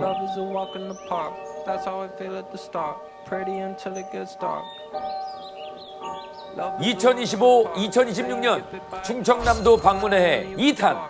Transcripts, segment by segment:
Love is a walk in the park. That's how I feel at the start. Pretty until it gets dark. Love is a 2025, 2026년 충청남도 방문의 해 2탄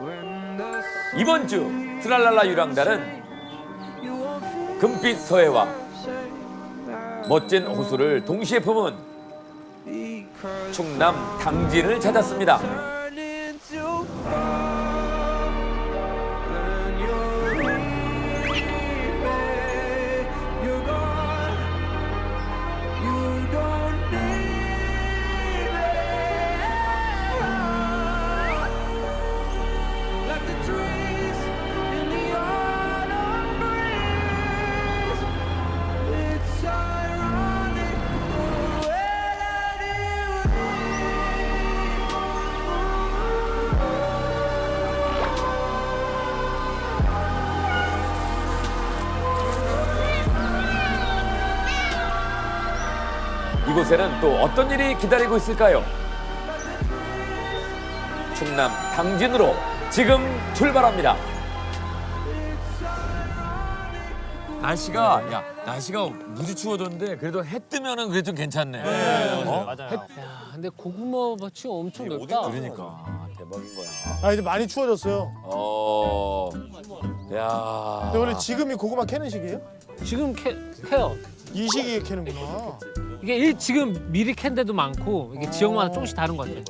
when the 이번 주 트랄랄라 유랑단은 금빛 서해와 멋진 호수를 동시에 품은 충남 당진을 찾았습니다. 이곳에는 또 어떤 일이 기다리고 있을까요? 충남 당진으로 지금 출발합니다. 날씨가 야 날씨가 무지 추워졌는데 그래도 해 뜨면은 그래 좀 괜찮네. 어? 맞아요. 야, 근데 고구마 밭이 엄청 넓다. 그러니까 아, 대박인 거야. 아 이제 많이 추워졌어요. 어, 야. 근데 원래 지금이 고구마 캐는 시기예요? 지금 캐, 캐요. 이 시기에 캐는구나. 이게 일, 지금 미리 캔 데도 많고 이게 지역마다 조금씩 다른 것 같아.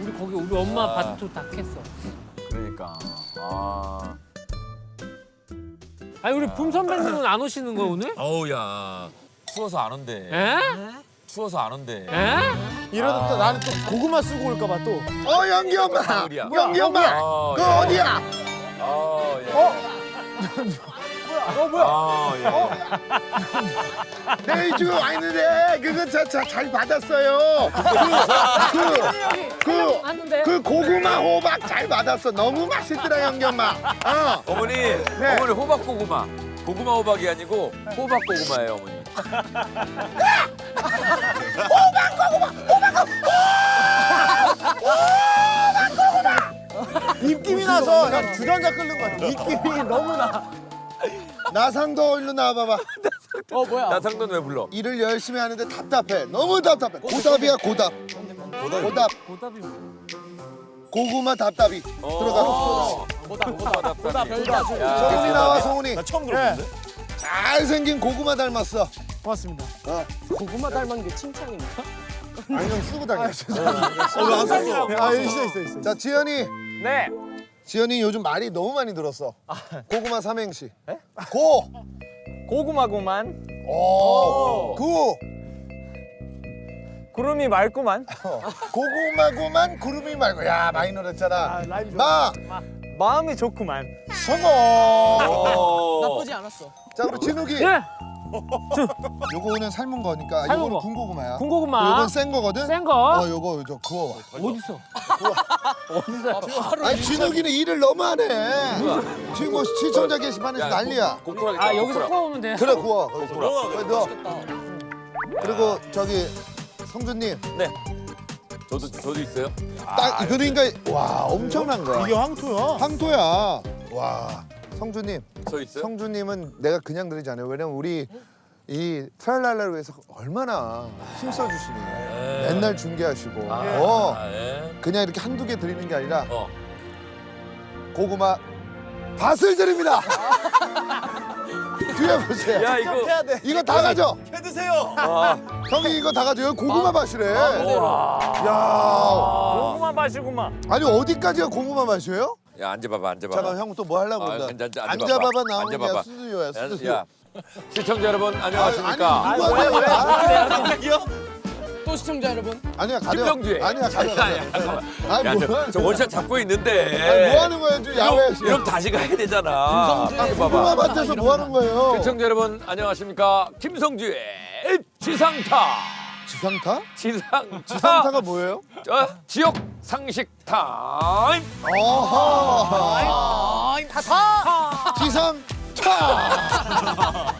우리 거기 우리 엄마 아. 밭도 다 캤어. 그러니까. 아. 아니 우리 붐 선배님은 안 오시는 거 오늘? 어우 야. 추워서 안 온대. 에? 추워서 안 온대. 에? 이러다 또 나는 또 고구마 쓰고 올까 봐 또. 어 연기 엄마 가을이야. 연기 엄마 아, 그 예. 어디야 아, 예. 어? 어, 뭐야? 아, 예. 내 집에 와 있는데 그거 자, 자, 잘 받았어요 그그 하는데. 그 고구마 호박 잘 받았어 너무 맛있더라 엄마 어 어머니, 네. 어머니 호박 고구마. 고구마 호박이 아니고 호박 고구마예요, 어머니. 입김이 나서 그냥 주전자 끓는 거 같아. 입김이 너무 나. 나상도 일로 나와봐봐 나상돈 왜 불러? 일을 열심히 하는데 답답해 너무 답답해 고답이야 고답 고답 보답이 뭐? 고구마 답답이 들어가 어. 보답, 보답, 보답, 보답. 성훈이 나와 성훈이 처음 들어보는데? 잘생긴 고구마 닮았어 고맙습니다. 고구마 닮은 게 칭찬입니까? 아니 형 쓰고 다녔어 어왜안 샀어? 아 있어 있어 있어. 자 지현이 네. 지현이 요즘 말이 너무 많이 들었어. 고구마 삼행시. 고! 고구마구만. 오, 구! 구름이 맑구만. 고구마구만 구름이 말고. 야 많이 놀았잖아. 라임 좋아. 마! 마음이 좋구만. 성공! 어. 않았어. 자 그럼 진욱이. 예. 요거는 삶은 거니까 삶은 요거는 거. 군고구마야 군고구마. 요건 센 거거든 센 거. 어 요거 저 구워봐 어디서? 어디서? 아니 진욱이는 일을 너무 하네 지금 뭐 시청자 게시판에서 난리야 고쿠라. 아 여기서 구워오면 돼. 그래 구워 거기서 거기 넣어 그리고 저기 성준님 네. 저도 저도 있어요. 딱 그러니까 와 엄청난 거야 이게 황토야. 황토야 와 성준님 저 있어요? 성준님은 내가 그냥 드리지 않아요. 왜냐면 우리 이 트랄랄라를 위해서 얼마나 힘써주시니. 맨날 중계하시고. 어, 아, 예. 그냥 이렇게 한두 개 드리는 게 아니라 어. 고구마 밭을 드립니다. 뒤에 보세요. 야 이거. 이거 다 가져. 아, 형이 이거 다 가져. 여기 고구마 밭이래. 와. 야, 고구마 맛이구만 아니 어디까지가 고구마 맛이에요? 야 앉아봐봐, 앉아봐봐. 잠깐 형 또 뭐 하려고 아, 그런다. 앉아, 앉아, 앉아봐봐. 나오는 게. 스튜디오야 스튜디오. 야, 시청자 여러분 안녕하십니까? 아니 누구 하냐? 또 시청자 여러분 아니야 가려. 김성주의. 아니야 가려. 야, 가려. 야, 잠깐만. 아니 야, 뭐 저, 하는 저 거야? 원샷 잡고 있는데. 아니 뭐 하는 거야 지금 야외 이럼, 다시 가야 되잖아. 고구마 봐봐. 밭에서 뭐 하는 거예요? 시청자 여러분 안녕하십니까? 김성주의 지상타. 지상타? 지상타. 지상타가 뭐예요? 저, 지역 상식 타임. 어허. 지상타.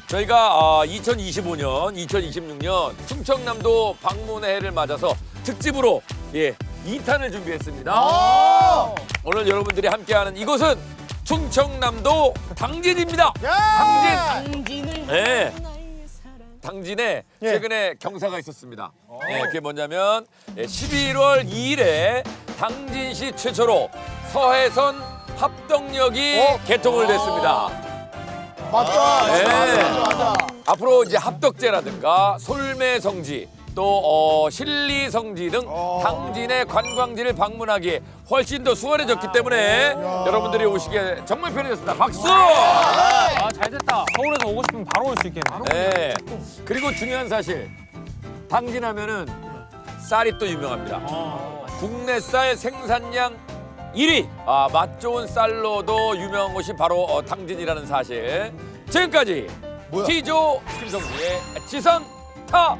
저희가 어, 2025년, 2026년 충청남도 방문의 해를 맞아서 특집으로 예 2탄을 준비했습니다. 오늘 여러분들이 함께하는 이곳은 충청남도 당진입니다. 당진. 네. 당진에 최근에 경사가 있었습니다. 네, 그게 뭐냐면 11월 2일에 당진시 최초로 서해선 합덕역이 개통을 됐습니다. 맞다. 네. 맞아, 맞아. 앞으로 이제 합덕제라든가 솔매성지 또 어, 신리성지 등 당진의 관광지를 방문하기에 훨씬 더 수월해졌기 때문에 여러분들이 오시기에 정말 편해졌습니다. 박수! 아, 잘 됐다. 서울에서 오고 싶으면 바로 올 수 있겠네. 네. 그리고 중요한 사실 당진하면은 쌀이 또 유명합니다. 국내 쌀 생산량 1위. 아, 맛 좋은 쌀로도 유명한 곳이 바로 어, 당진이라는 사실. 지금까지? T조 김성수의 지상 타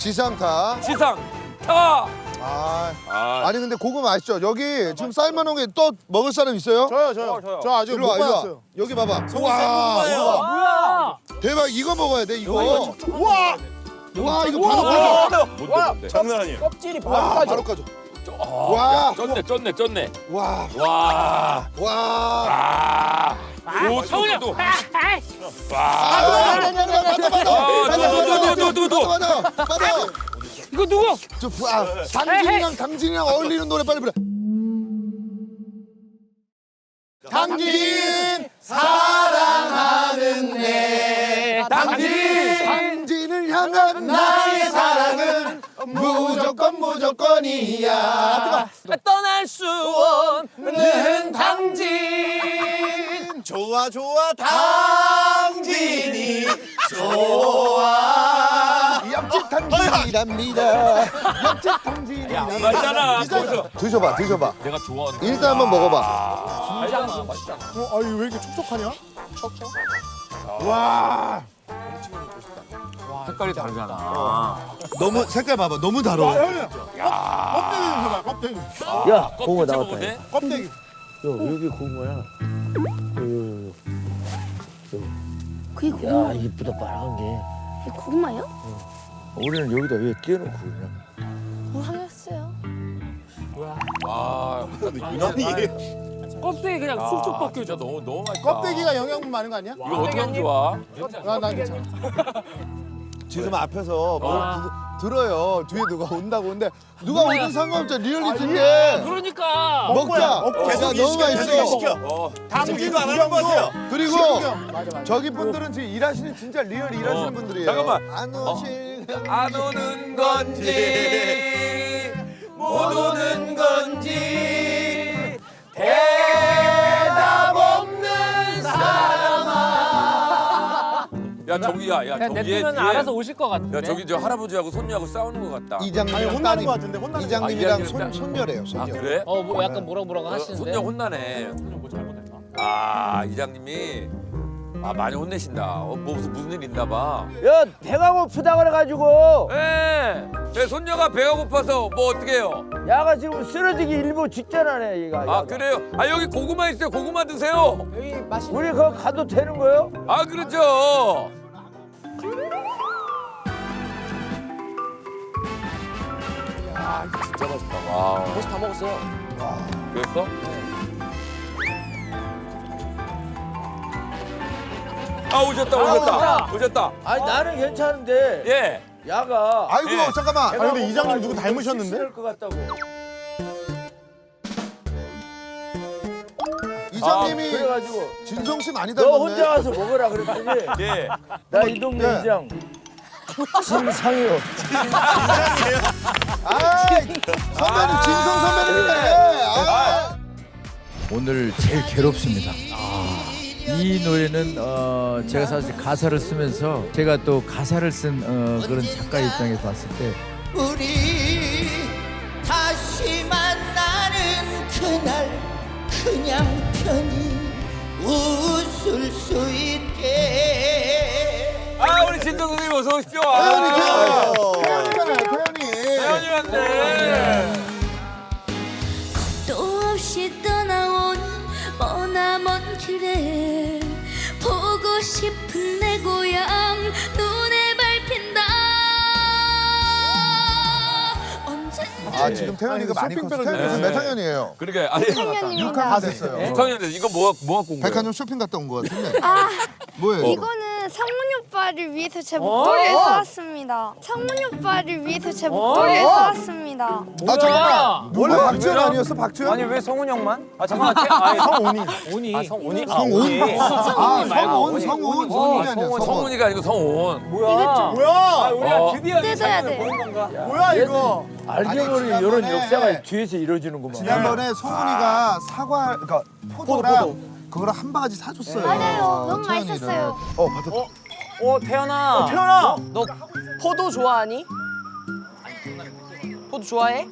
지상타. 지상 타. 아, 아, 아니 근데 고구마 아시죠? 여기 지금 쌀만한 게 또 먹을 사람 있어요? 저요, 저요. 저 아직 일로 못 와, 일로 와. 받았어요. 여기 봐봐. 와, 이거 봐. 뭐야? 대박. 이거 먹어야 돼. 이거. 와! 와, 이거 바로. 뭔데 뭔데? 장난 아니에요. 껍질이 와, 바로 바로 까져. 아, 와. 쪘네 쪘네 쪘네. 와, 와. 와. 아. 오, 서울이야. 또, 또. 아, 맞아, 맞아, 맞아, 맞아. 아, 또, 또, 또, 또, 또. 맞아, 맞아, 맞아. 이거 누구? 저 부- 아, 당진이랑 당진이랑 어울리는 노래 빨리 불러. 당진 사랑하는 내 당진 당진을 향한 사랑은 무조건 무조건이야. 떠날 수 없는 당진. 좋아, 좋아, 당진이 좋아. 옆집 당진이랍니다. 옆집 당진이랍니다. 맞잖아. 드셔봐, 드셔봐. 내가 좋아하는. 일단 한번 먹어봐. 어, 아니, 왜 이렇게 촉촉하냐? 와. 색깔이 다르잖아. 너무 색깔 봐봐, 너무 달아. 형님. 껍데기 껍데기. 야, 고구마 껍질 나왔다. 먹어도 야, 돼? 껍데기. 여기 고구마야. 그게 야, 고구마, 이쁘다 빨간 게. 이게 고구마예요? 우리는 여기다 왜 끼워놓고 그냥? 모르겠어요. 아, 껍데기 그냥 쑥쑥 벗겨져. 진짜 너무 너무 맛있다. 껍데기가 영양분 많은 거 아니야? 이거 어떻게 하면 좋아? 아, 난 괜찮아. 지금 앞에서 뭘 두- 들어요. 뒤에 누가 온다고 근데 누가 오든 상관없죠. 리얼리티인데. 그러니까. 먹자. 먹고 야, 계속 너무 맛있어. 시켜. 어, 당진도 안 하는 거 같아요. 그리고. 저기 분들은 지금 일하시는 진짜 리얼 일하시는 어, 분들이에요. 잠깐만. 안 오실 안 오는 건지 못 오는 건지 대답 저기야, 야 그냥 저기에 냅두면 뒤에- 알아서 오실 것 같은데. 야 저기 저 할아버지하고 손녀하고 싸우는 것 같다. 아니, 이장님이랑 혼나는 따님. 거 같은데, 혼나는 거 이장님이랑 아, 손 이장님이랑 손녀래요. 아 손녀. 그래? 어, 뭐 약간 뭐라 뭐라고 어, 하시는데. 손녀 혼나네. 뭐 잘못했나? 아 이장님이 아 많이 혼내신다. 어, 뭐 무슨 무슨 일 있나 봐. 야, 배가 고프다 그래가지고 예. 내 손녀가 배가 고파서 뭐 어떻게 해요? 야가 지금 쓰러지기 일보 직전하네 얘가. 아 야가. 그래요? 아 여기 고구마 있어요. 고구마 드세요. 우리 그거 가도 되는 거요? 아 그렇죠. 야 이거 진짜 맛있다. 와. 벌써 다 먹었어요. 그랬어? 아 오셨다 오셨다 오셨다. 아니 나는 괜찮은데 예. 야가. 아이고 예. 잠깐만. 아니, 근데 이장님 누구 닮으셨는데? 쓸것 같다고. 이장님이 아, 그래가지고 진성 씨 많이 너 닮았네. 혼자 와서 먹으라 그랬더니 예. 나 이 동네 네. 이장 진상이요. 아, 선배님 진성 선배님이네. 아. 오늘 제일 괴롭습니다. 이 노래는 어, 제가 사실 가사를 쓰면서 제가 또 가사를 쓴 어, 그런 작가 입장에서 봤을 때 우리 다시 만나는 그날 그냥 편히 웃을 수 있게 아 우리 진동 선생님 어서 오십시오. 아, 태연이 왔네. 또 없이 떠나온 머나먼 길에 보고 싶은 내 고향 눈에 밟힌다 언젠가 아 지금 태연이가 많이 컸어. 태연이 지금 몇 학년이에요? 그러니까 아니 6학년입니다. 다 됐어요. 6학년인데 이거 뭐, 뭐 갖고 온 거야? 백화점 쇼핑 갔다 온 거 같은데. 아, 뭐예요? 이거는 오빠를 위해서 제 목도리를 사왔습니다. 성훈이 오빠를 위해서 제 목도리를 사왔습니다. 아 잠깐만. 원래 박지현 아니었어? 박지현? 아니 왜 성훈 형만? 아 잠깐만. 태- 아니 성훈이. 오니. 아 성훈이. 아, 성훈? 오니. 아 성훈 성훈 성훈이 아니야 성훈. 성훈이가 아니고 성훈. 뭐야? 뭐야? 아 우리가 어. 드디어 이 뜯어야 돼. 보는 건가? 뭐야 이거? 알게 모르게 이런 역사가 뒤에서 이루어지는구만. 지난번에 성훈이가 사과 그러니까 포도랑 그거를 한 바가지 사줬어요. 맞아요. 너무 태연이를. 맛있었어요. 어 받아. 어 태연아. 태연아. 너 포도 좋아하니? 포도 좋아해?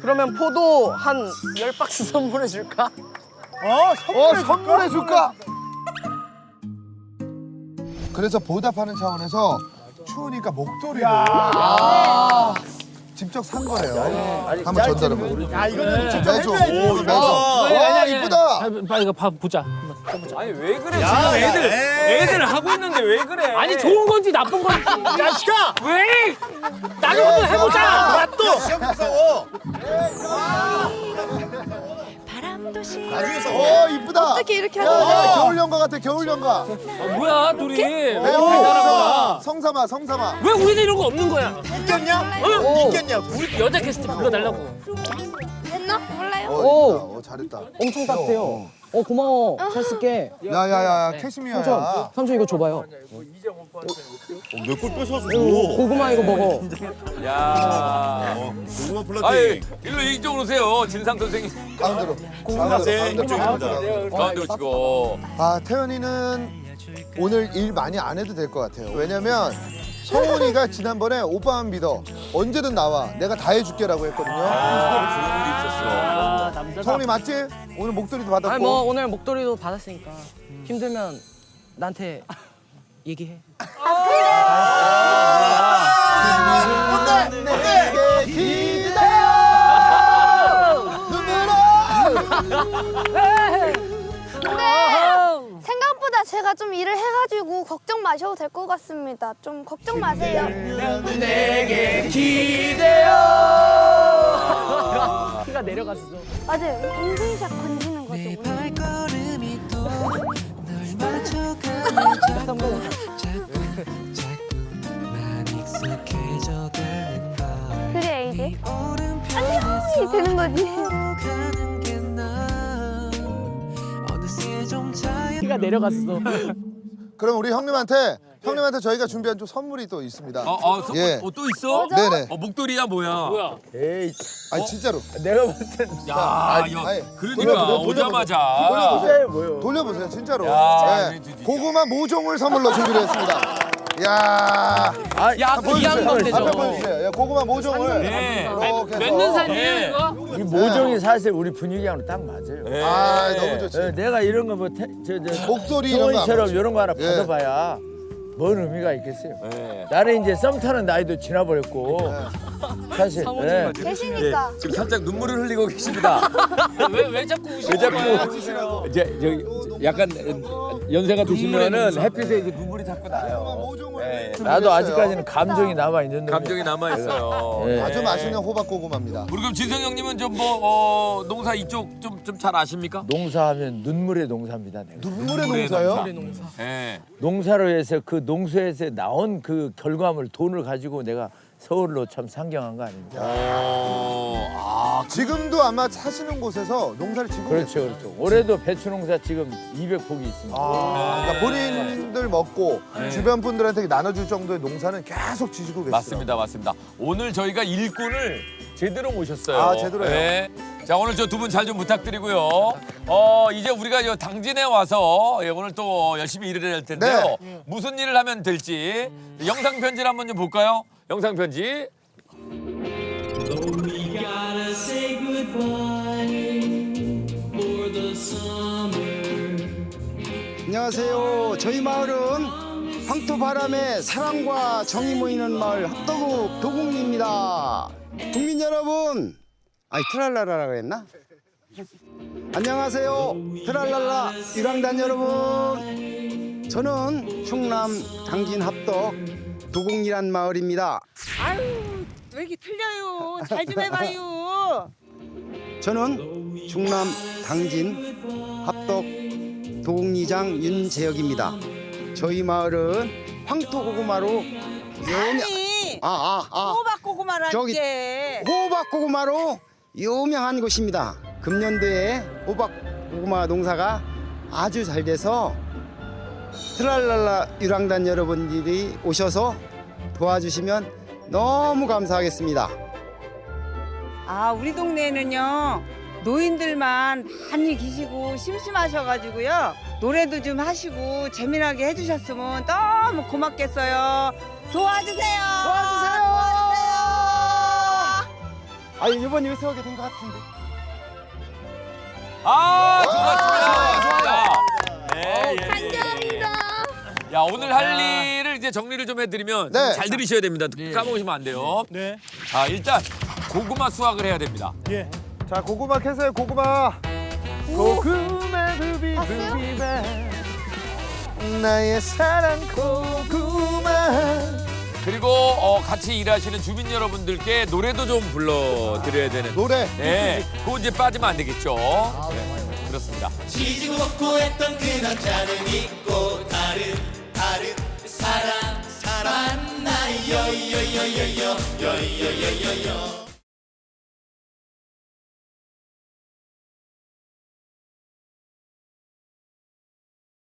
그러면 포도 한 열 박스 선물해 줄까? 어 선물. 어 선물해 줄까? 그래서 보답하는 차원에서 추우니까 목도리를 아. 직접 산 거래요. 한번 전달해 봐. 야 이거는 진짜 매줘. 해줘야지. 오, 매줘. 아니, 와. 이쁘다. 아, 빨리 이거 봐 보자. 아니 왜 그래 야, 지금 야, 애들 에이. 애들 하고 있는데 왜 그래? 아니 좋은 건지 나쁜 건지. 야식아. 왜? 나도 한번 해보자. 맛도. 시험 무서워. 바람도 시. 어 이쁘다. 어떻게 이렇게 야, 하는 야, 겨울 연가 같아 겨울 연가. 어, 뭐야 둘이? 왜 오, 잘하는 거야? 성삼아 성삼아. 왜 우리는 이런 거 없는 거야? 있겠냐? 어? 있겠냐? 우리 여자 게스트 불러달라고. 됐나? 몰라요? 어, 이쁘다. 어 잘했다. 엄청 따뜻해요. 어 고마워. 잘 쓸게. 야야야 캐시미어야. 삼촌 이거 줘봐요. 몇골 뺏어서. 고구마 이거 먹어. 야. 고구마 아이, 플라팅. 일로 이쪽으로 오세요. 진상 선생님. 가운데로. 고구마생 가운데로, 이쪽입니다. 가운데로. 가운데 오시고. 아 태연이는 오늘 일 많이 안 해도 될 것 같아요. 왜냐면 성훈이가 지난번에 오빠만 믿어 언제든 나와 내가 다 해줄게라고 했거든요. 아 남자. 성훈이 맞지? 오늘 목도리도 받았고. 아니 뭐 오늘 목도리도 받았으니까 힘들면 나한테 얘기해. 내게 제가 좀 일을 해가지고 걱정 마셔도 될 것 같습니다. 좀 걱정 마세요. 키가 내려갔어. 맞아요. 인생샷 건지는 거죠. 오늘. 그래 이제 안녕이 되는 거지. 키가 내려갔어. 그럼 우리 형님한테 형님한테 저희가 준비한 좀 선물이 또 있습니다. 어, 어, 서, 예. 어, 또 있어? 네네. 어, 목도리야 뭐야? 뭐야? 에이, 아니 진짜로 내가 봤을 땐 야, 아니, 야, 아니, 그러니까 돌려, 돌려, 오자마자. 돌려보세요. 뭐요? 돌려보세요 진짜로. 야, 네. 진짜. 고구마 모종을 선물로 준비를 했습니다. 야, 아, 야, 귀한 보여주세요. 건데 앞에 저거. 보여주세요. 예, 고구마 모종을 네. 이렇게 몇년 해서. 사이에 네. 이거? 이 모종이 사실 우리 분위기랑 딱 맞아요. 네. 아, 너무 좋지. 어, 내가 이런 거뭐 저 저 목도리 이런 거. 성원이처럼 안 이런 거 하나 예. 받아봐야 뭔 의미가 있겠어요. 네. 나는 이제 썸 타는 나이도 지나버렸고 사실 예. 계시니까. 지금 살짝 눈물을 흘리고 계십니다. 왜 왜 자꾸 우시? 왜 자꾸 이제 저기 약간 연세가 드시면은 햇빛에 이제 눈물이 자꾸 나요. 네. 준비했어요. 나도 아직까지는 감정이 남아 있는 놈이야. 감정이 남아 있어요. 예. 아주 맛있는 호박 고구마입니다. 우리 그럼 진성 형님은 좀 뭐 어, 농사 이쪽 좀 좀 잘 아십니까? 농사하면 눈물의 농사입니다. 내가. 눈물의 눈물의 농사요? 예. 농사로 해서 그 농소에서 나온 그 결과물 돈을 가지고 내가 서울로 참 상경한 거 아닙니까? 어, 아, 지금도 아마 사시는 곳에서 농사를 짓고 그렇죠, 계세요. 그렇죠. 올해도 배추 농사 지금 200폭이 있습니다. 아, 그러니까 본인들 먹고 네. 주변 분들한테 나눠줄 정도의 농사는 계속 지시고 계시죠. 맞습니다, 맞습니다. 오늘 저희가 일꾼을 제대로 모셨어요. 아, 제대로요? 네. 자, 오늘 저 두 분 잘 좀 부탁드리고요. 어, 이제 우리가 저 당진에 와서 예, 오늘 또 열심히 일을 해야 할 텐데요. 무슨 일을 하면 될지 영상 편지를 한번 좀 볼까요? 영상 편지. 안녕하세요. 저희 마을은 황토바람에 사랑과 정이 모이는 마을 합도구 도곡리입니다. 국민 여러분, 아니 트랄라라라 그랬나? 안녕하세요. 트랄랄라 유랑단 여러분. 저는 충남 당진 합덕 도곡리란 마을입니다. 아유 왜 이렇게 틀려요? 잘 좀 해봐요. 저는 충남 당진 합덕 도곡리장 윤재혁입니다. 저희 마을은 황토고구마로 아니, 아아 아, 호박 고구마라는 저기- 게. 호박 고구마로 유명한 곳입니다. 금년도에 호박 고구마 농사가 아주 잘 돼서 트랄랄라 유랑단 여러분들이 오셔서 도와주시면 너무 감사하겠습니다. 아, 우리 동네에는요. 노인들만 많이 계시고 심심하셔가지고요. 노래도 좀 하시고 재미나게 해주셨으면 너무 고맙겠어요. 도와주세요. 도와주세요. 도와주세요. 아 이번 여기서 하게 된 것 같은데. 아, 좋았습니다. 네, 예, 예, 감사합니다. 야, 오늘 할 일을 이제 정리를 좀 해드리면 네. 잘 들으셔야 됩니다. 까먹으시면 안 돼요. 네. 자, 일단 고구마 수확을 해야 됩니다. 자 고구마 캐세요 고구마. 고구마 부비 부비바 나의 사랑 고구마. 그리고 어, 같이 일하시는 주민 여러분들께 노래도 좀 불러드려야 되는. 노래. 네, 그거 이제 빠지면 안 되겠죠. 네, 그렇습니다. 지지고 볶고 했던 그 남자는 있고 다른 다른 사랑 사랑 만나요 요요요요요 요요요요요